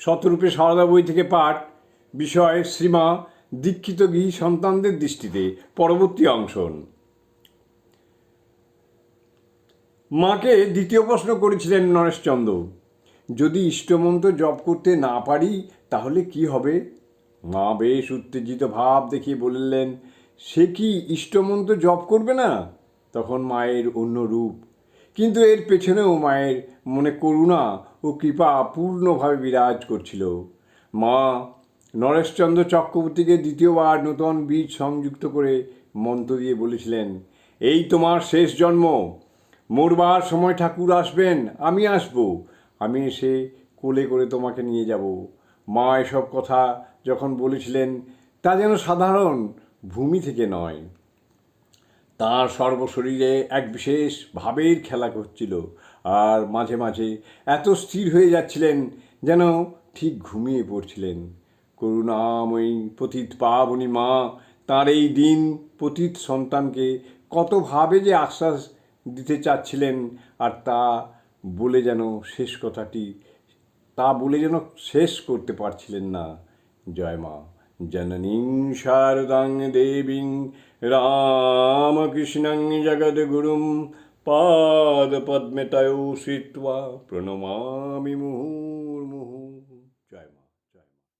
শতরূপে সারদা বই থেকে পাঠ, বিষয়, শ্রীমা, দীক্ষিত গৃহী সন্তানদের দৃষ্টিতে পরবর্তী অংশন। মাকে দ্বিতীয় প্রশ্ন করেছিলেন নরেশচন্দ্র, যদি ইষ্টমন্ত্র জপ করতে না পারি, তাহলে কি হবে? মা বেশ উত্তেজিত ভাব দেখিয়ে বললেন, সে কি ইষ্টমন্ত্র জপ করবে না? তখন মায়ের অন্য রূপ, কিন্তু এর পেছনেও মায়ের মনে করুণা ও কৃপা পূর্ণভাবে বিরাজ করছিল। মা নরেশচন্দ্র চক্রবর্তীকে দ্বিতীয়বার নূতন বীজ সংযুক্ত করে মন্ত্র দিয়ে বলেছিলেন, এই তোমার শেষ জন্ম। মরবার সময় ঠাকুর আসবেন, আমি আসব। আমি এসে কোলে করে তোমাকে নিয়ে যাব। মা এসব কথা যখন বলেছিলেন, তা যেন সাধারণ, ভূমি থেকে নয়। তার সর্বশরীরে এক বিশেষ ভাবের খেলা করছিল আর মাঝে মাঝে এত স্থির হয়ে যাচ্ছিলেন যেন ঠিক ঘুমিয়ে পড়ছিলেন। করুণাময়ী পতিত পাবনী মা তার এই দিন পতিত সন্তানকে কতভাবে যে আশ্বাস দিতে চাচ্ছিলেন আর তা বলে যেন শেষ কথাটি, তা বলে যেন শেষ করতে পারছিলেন না। জয় মা। জননীং শারদাং দেবীং রামকৃষ্ণং जगद्गुरुं তয়ো শ্রিত্বা প্রণমামি মুহুর্মুহুঃ